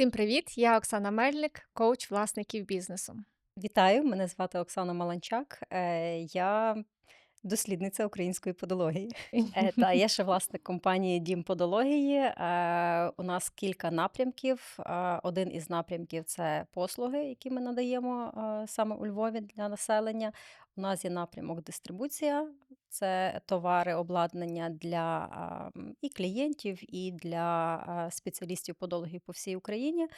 Всім привіт! Я Оксана Мельник, коуч власників бізнесу. Вітаю, мене звати Оксана Маланчак. Е, Я дослідниця української подології. Е, Та я ще власник компанії Дім подології. Е, У нас кілька напрямків. Один із напрямків це послуги, які ми надаємо саме у Львові для населення. У нас є напрямок дистрибуція, це товари, обладнання для і клієнтів, і для спеціалістів подологів по всій Україні.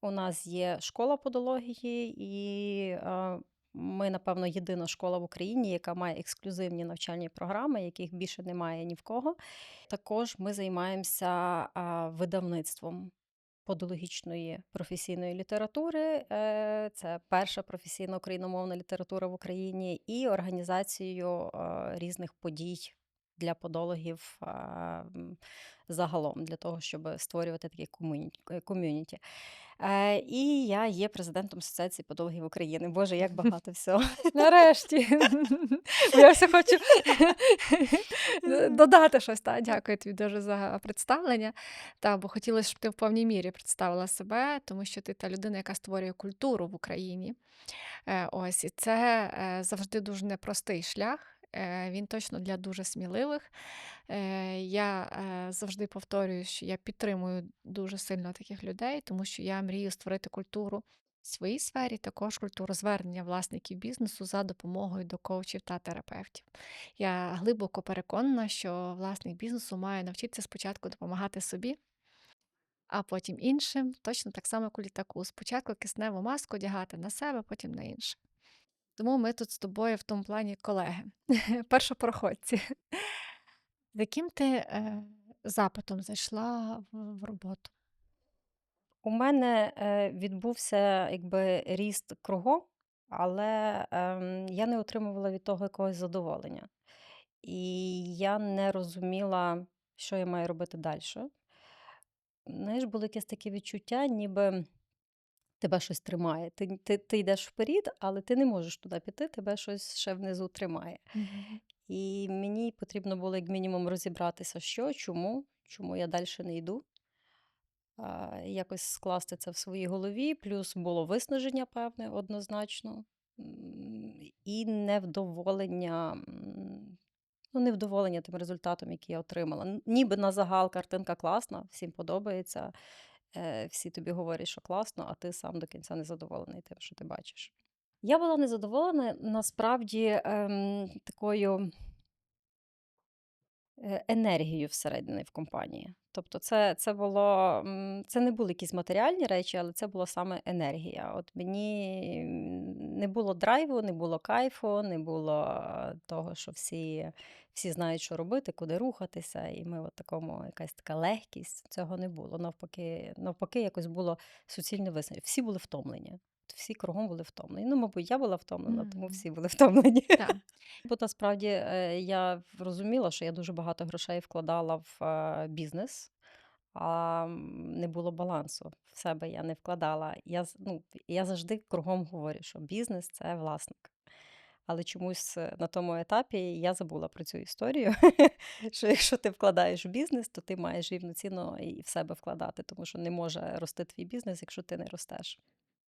У нас є школа подології, і ми, напевно, єдина школа в Україні, яка має ексклюзивні навчальні програми, яких більше немає ні в кого. Також ми займаємося видавництвом подологічної професійної літератури. Е, Це перша професійна україномовна література в Україні, і організацією е, різних подій для подологів а, загалом, для того, щоб створювати таке е, ком'юніті. Е, І я є президентом Асоціації подологів України. Боже, як багато всього. Нарешті. Я все хочу додати щось. Та. Дякую тобі дуже за представлення. Та, бо хотілося, щоб ти в повній мірі представила себе, тому що ти та людина, яка створює культуру в Україні. Е, Ось, і це завжди дуже непростий шлях. Е, Він точно для дуже сміливих. Е, Я е, завжди повторюю, що я підтримую дуже сильно таких людей, тому що я мрію створити культуру в своїй сфері, також культуру звернення власників бізнесу за допомогою до коучів та терапевтів. Я глибоко переконана, що власник бізнесу має навчитися спочатку допомагати собі, а потім іншим, точно так само, як у літаку. Спочатку кисневу маску одягати на себе, потім на інших. Тому ми тут з тобою в тому плані колеги, першопроходці. З яким ти е, запитом зайшла в, роботу? У мене е, відбувся якби ріст кругом, але ем, я не отримувала від того якогось задоволення. І я не розуміла, що я маю робити далі. Знаєш, було якесь таке відчуття, ніби тебе щось тримає. Ти, ти, ти йдеш вперед, але ти не можеш туди піти, тебе щось ще внизу тримає. І мені потрібно було як мінімум розібратися, що, чому, чому я далі не йду. А, якось скласти це в своїй голові. Плюс було виснаження певне, однозначно, і невдоволення, ну, невдоволення тим результатом, який я отримала. Ніби на загал картинка класна, всім подобається. Е, Всі тобі говорять, що класно, а ти сам до кінця не задоволений тим, що ти бачиш. Я була незадоволена насправді ем, такою е, енергією всередині в компанії. Тобто, це, це було це не були якісь матеріальні речі, але це була саме енергія. От мені не було драйву, не було кайфу, не було того, що всі, всі знають, що робити, куди рухатися, і ми в такому якась така легкість. Цього не було. Навпаки, навпаки, якось було суцільне виснаження. Всі були втомлені. Всі кругом були втомлені. Ну, мабуть, я була втомлена, тому всі були втомлені. Бо насправді е, я розуміла, що я дуже багато грошей вкладала в е, бізнес, а не було балансу. В себе я не вкладала. Я, ну, я завжди кругом говорю, що бізнес це власник. Але чомусь е, на тому етапі я забула про цю історію, що якщо ти вкладаєш в бізнес, то ти маєш рівноцінно і в себе вкладати, тому що не може рости твій бізнес, якщо ти не ростеш.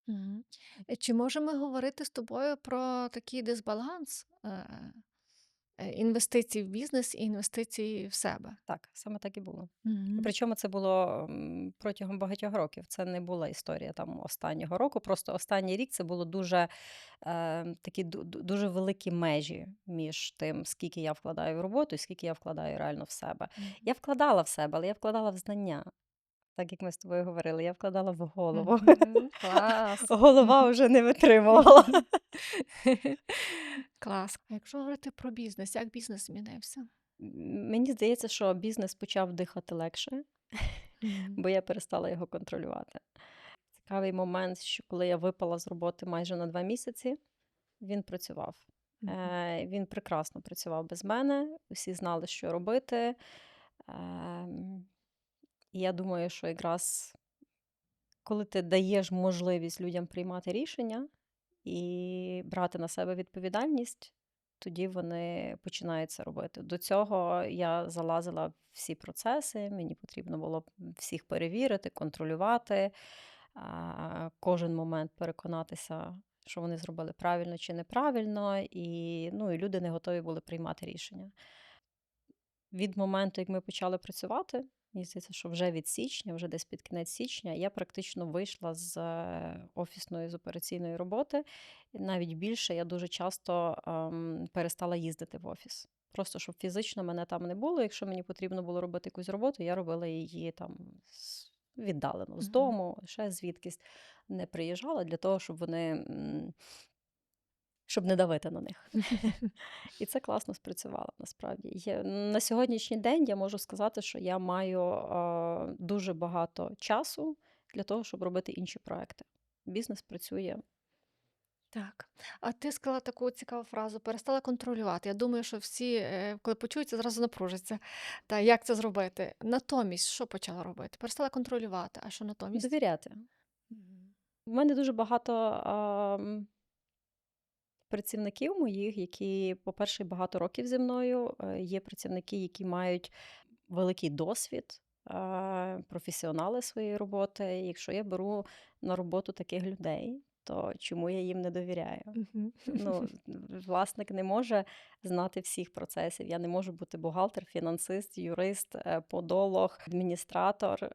Мгм. Е, Чи можемо ми говорити з тобою про такий дисбаланс е, е, інвестицій в бізнес і інвестицій в себе? Так, саме так і було. Мгм. Причому це було м, протягом багатьох років. Це не була історія там останнього року. Просто останній рік це було дуже е, такі ду- ду- дуже великі межі між тим, скільки я вкладаю в роботу і скільки я вкладаю реально в себе. Мгм. Я вкладала в себе, але я вкладала в знання. Так як ми з тобою говорили, я вкладала в голову. Клас. Голова вже не витримувала. Клас. А якщо говорити про бізнес, як бізнес змінився? Мені здається, що бізнес почав дихати легше. Бо я перестала його контролювати. Цікавий момент, що коли я випала з роботи майже на два місяці, він працював. Е, Він прекрасно працював без мене, усі знали, що робити. І я думаю, що якраз коли ти даєш можливість людям приймати рішення і брати на себе відповідальність, тоді вони починають це робити. До цього я залазила всі процеси, мені потрібно було всіх перевірити, контролювати. кожен момент переконатися, що вони зробили правильно чи неправильно, і, ну, і люди не готові були приймати рішення. Від моменту, як ми почали працювати, мені здається, що вже від січня, вже десь під кінець січня, я практично вийшла з е, офісної з операційної роботи. Навіть більше я дуже часто ем, перестала їздити в офіс. Просто щоб фізично мене там не було. Якщо мені потрібно було робити якусь роботу, я робила її там віддалено з дому, ще звідкись не приїжджала для того, щоб вони щоб не давити на них. І це класно спрацювало насправді. Є, на сьогоднішній день я можу сказати, що я маю е, дуже багато часу для того, щоб робити інші проекти. Бізнес працює. Так. А ти сказала таку цікаву фразу перестала контролювати. Я думаю, що всі, е, коли почують, це зразу напружаться. Та як це зробити? Натомість, що почала робити? Перестала контролювати. А що натомість? Довіряти. У мене дуже багато працівників моїх, які, по-перше, багато років зі мною. Е, Є працівники, які мають великий досвід, е, професіонали своєї роботи. Якщо я беру на роботу таких людей, то чому я їм не довіряю? Ну, власник не може знати всіх процесів. Я не можу бути бухгалтер, фінансист, юрист, е, подолог, адміністратор.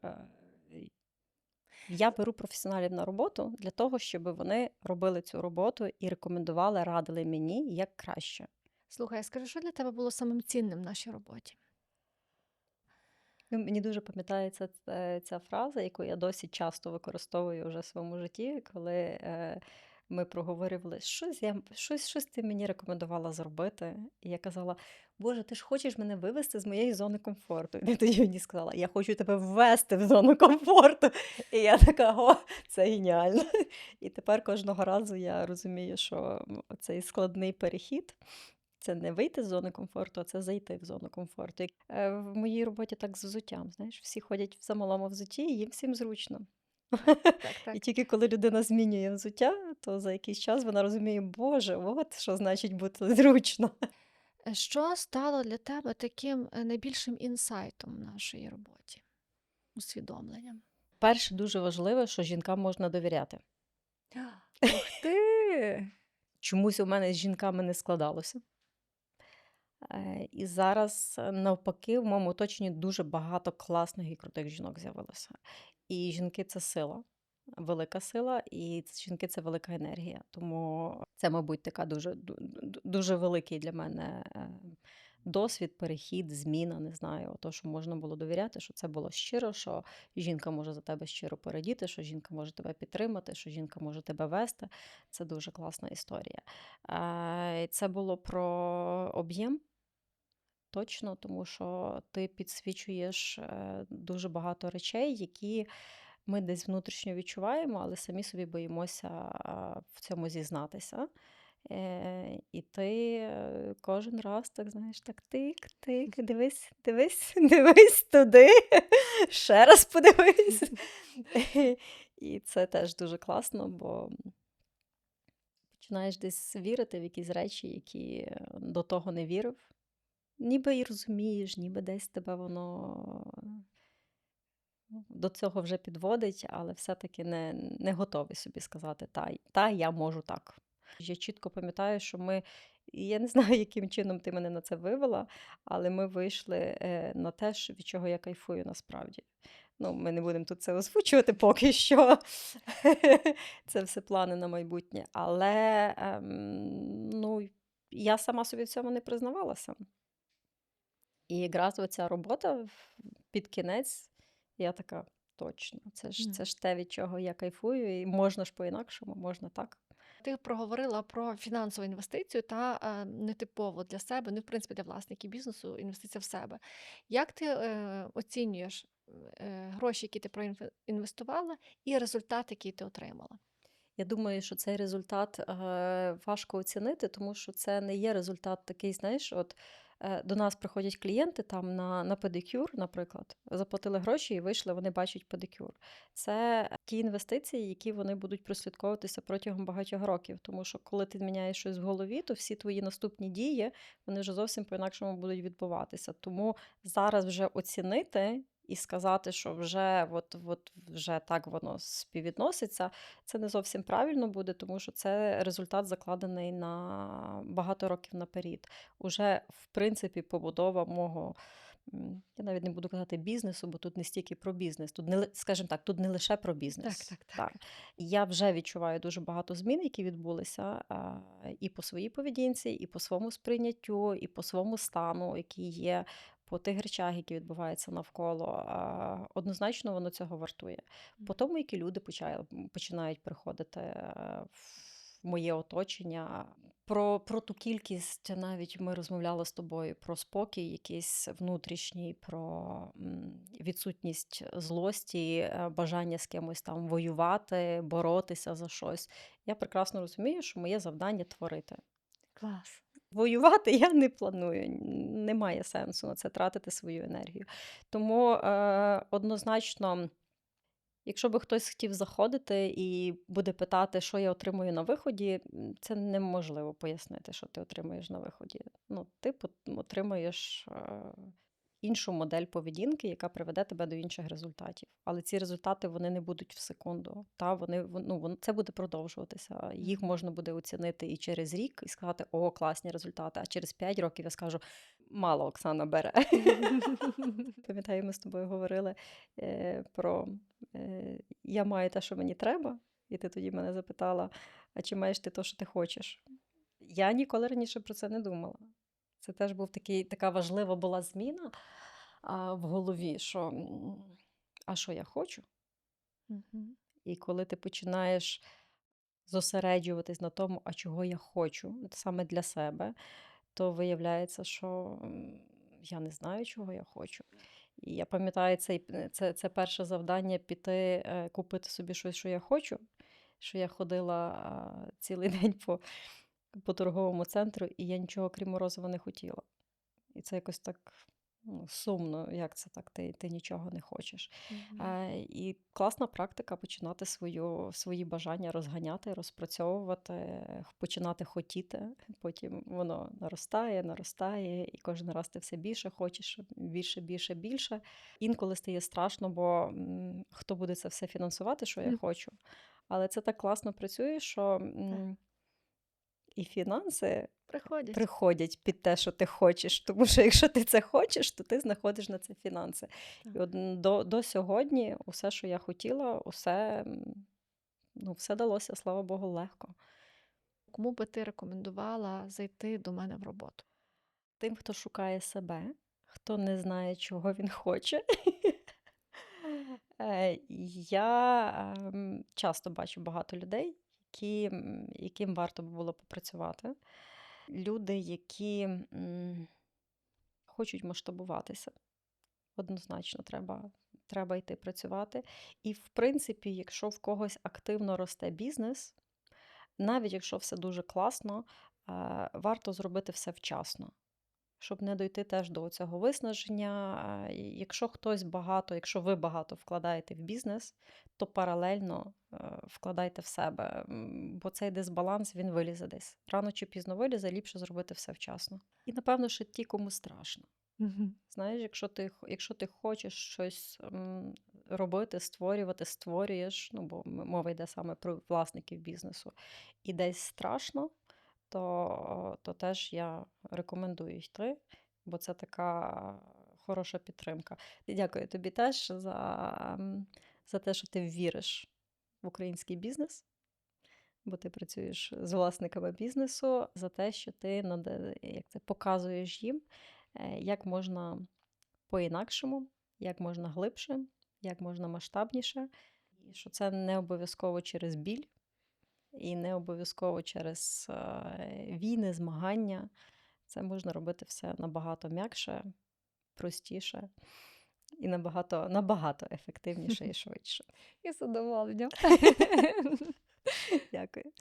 Е, Я беру професіоналів на роботу для того, щоб вони робили цю роботу і рекомендували, радили мені як краще. Слухай, скажи, що для тебе було самим цінним в нашій роботі? Ну, Мені дуже пам'ятається ця, ця фраза, яку я досі часто використовую вже в своєму житті, коли е, ми проговорювали щось, я, щось, щось ти мені рекомендувала зробити. І я казала: Боже, ти ж хочеш мене вивести з моєї зони комфорту. І ти тоді мені сказала, я хочу тебе ввести в зону комфорту. І я така, о, це геніально. І тепер кожного разу я розумію, що цей складний перехід. Це не вийти з зони комфорту, а це зайти в зону комфорту. Е, В моїй роботі так з взуттям. Знаєш, всі ходять в замалому взутті, і їм всім зручно. Так, І так. тільки коли людина змінює взуття, то за якийсь час вона розуміє, Боже, от що значить бути зручно. Е, Що стало для тебе таким е, найбільшим інсайтом в нашій роботі? Усвідомленням? Перше, дуже важливе, що жінкам можна довіряти. Ух ти! Чомусь у мене з жінками не складалося. Е, І зараз, навпаки, в моєму оточенні дуже багато класних і крутих жінок з'явилося. І жінки це сила, велика сила, і жінки це велика енергія. Тому це, мабуть, така дуже, ду- ду- дуже великий для мене е, досвід, перехід, зміна. Не знаю, то, що можна було довіряти, що це було щиро, що жінка може за тебе щиро порадіти, що жінка може тебе підтримати, що жінка може тебе вести. Це дуже класна історія. Е, Це було про об'єм. Точно, тому що ти підсвічуєш е, дуже багато речей, які ми десь внутрішньо відчуваємо, але самі собі боїмося в цьому зізнатися. Е, І ти е, кожен раз так знаєш, так тик-тик, дивись, дивись, дивись туди, ще раз подивись. І це теж дуже класно, бо починаєш десь вірити в якісь речі, які до того не вірив. Ніби і розумієш, ніби десь тебе воно до цього вже підводить, але все-таки не, не готовий собі сказати, та, та я можу так. Я чітко пам'ятаю, що ми, я не знаю, яким чином ти мене на це вивела, але ми вийшли е, на те, від чого я кайфую насправді. Ну, ми не будемо тут це озвучувати поки що. Це все плани на майбутнє. Але ем, ну, я сама собі в цьому не признавалася. І якраз оця робота під кінець, я така, точно, це ж, це ж те, від чого я кайфую, і можна ж по-інакшому, можна так. Ти проговорила про фінансову інвестицію та е, нетипово для себе, ну, в принципі, для власників бізнесу, інвестиція в себе. Як ти е, оцінюєш е, гроші, які ти проінвестувала, і результат, який ти отримала? Я думаю, що цей результат е, важко оцінити, тому що це не є результат такий, знаєш, от до нас приходять клієнти там на, на педикюр, наприклад, заплатили гроші і вийшли, вони бачать педикюр. Це ті інвестиції, які вони будуть прослідковуватися протягом багатьох років. Тому що коли ти міняєш щось в голові, то всі твої наступні дії вони вже зовсім по-інакшому будуть відбуватися. Тому зараз вже оцінити і сказати, що вже от, от вже так воно співвідноситься, це не зовсім правильно буде, тому що це результат закладений на багато років наперед. Уже, в принципі, побудова мого. Я навіть не буду казати бізнесу, бо тут не стільки про бізнес. Тут не скажімо так, тут не лише про бізнес. Так, так, так. Я вже відчуваю дуже багато змін, які відбулися і по своїй поведінці, і по своєму сприйняттю, і по своєму стану, який є, по тих речах, які відбуваються навколо. Однозначно воно цього вартує. По тому, які люди починають приходити е, в моє оточення. Про, про ту кількість навіть ми розмовляли з тобою про спокій, якийсь внутрішній, про відсутність злості, е, бажання з кимось там воювати, боротися за щось. Я прекрасно розумію, що моє завдання творити. Клас. Воювати я не планую, немає сенсу на це тратити свою енергію. Тому е, однозначно, якщо би хтось хотів заходити і буде питати, що я отримую на виході, це неможливо пояснити, що ти отримуєш на виході. Ну, ти пот- отримуєш е, іншу модель поведінки, яка приведе тебе до інших результатів. Але ці результати вони не будуть в секунду. Та вони вон- ну, це буде продовжуватися. Їх можна буде оцінити і через рік і сказати, о, класні результати. А через 5 років я скажу, мало Оксана бере. Пам'ятаю, ми з тобою говорили е, про е, я маю те, що мені треба, і ти тоді мене запитала, а чи маєш ти те, що ти хочеш? Я ніколи раніше про це не думала. Це теж був такий, така важлива була зміна а, в голові, що а що я хочу? Мгм. І коли ти починаєш зосереджуватись на тому, а чого я хочу, саме для себе, то виявляється, що я не знаю, чого я хочу. І я пам'ятаю, цей, е, це, це перше завдання піти е, купити собі щось, що я хочу. Що я ходила цілий день по, по торговому центру, і я нічого крім морозива не хотіла. І це якось так ну, сумно, як це так, ти, ти нічого не хочеш. Мгм. Е, І класна практика починати свою, свої бажання розганяти, розпрацьовувати, починати хотіти. Потім воно наростає, наростає, і кожен раз ти все більше хочеш, більше, більше, більше. Інколи стає страшно, бо м, хто буде це все фінансувати, що я Мгм. хочу. Але це так класно працює, що м, і фінанси Приходять. приходять під те, що ти хочеш. Тому що якщо ти це хочеш, то ти знаходиш на це фінанси. І от до, до сьогодні усе, що я хотіла, усе, ну, все далося, слава Богу, легко. Кому би ти рекомендувала зайти до мене в роботу? Тим, хто шукає себе, хто не знає, чого він хоче. Е, Я ем, часто бачу багато людей, які, яким варто було попрацювати. Люди, які хочуть масштабуватися. Однозначно, треба, треба йти працювати. І, в принципі, якщо в когось активно росте бізнес, навіть якщо все дуже класно, е, варто зробити все вчасно, щоб не дойти теж до цього виснаження. Якщо хтось багато, якщо ви багато вкладаєте в бізнес, то паралельно е, вкладайте в себе, бо цей дисбаланс він вилізе десь. Рано чи пізно вилізе, ліпше зробити все вчасно. І напевно, що ті, кому страшно. Знаєш, якщо ти, якщо ти хочеш щось робити, створювати, створюєш, ну бо мова йде саме про власників бізнесу, і десь страшно, то, то теж я рекомендую йти, бо це така хороша підтримка. І дякую тобі теж за, за те, що ти віриш в український бізнес. Бо ти працюєш з власниками бізнесу за те, що ти як це, показуєш їм, е, як можна по-інакшому, як можна глибше, як можна масштабніше, і що це не обов'язково через біль, і не обов'язково через е, війни, змагання. Це можна робити все набагато м'якше, простіше і набагато, набагато ефективніше і швидше. І задоволення. Дякую.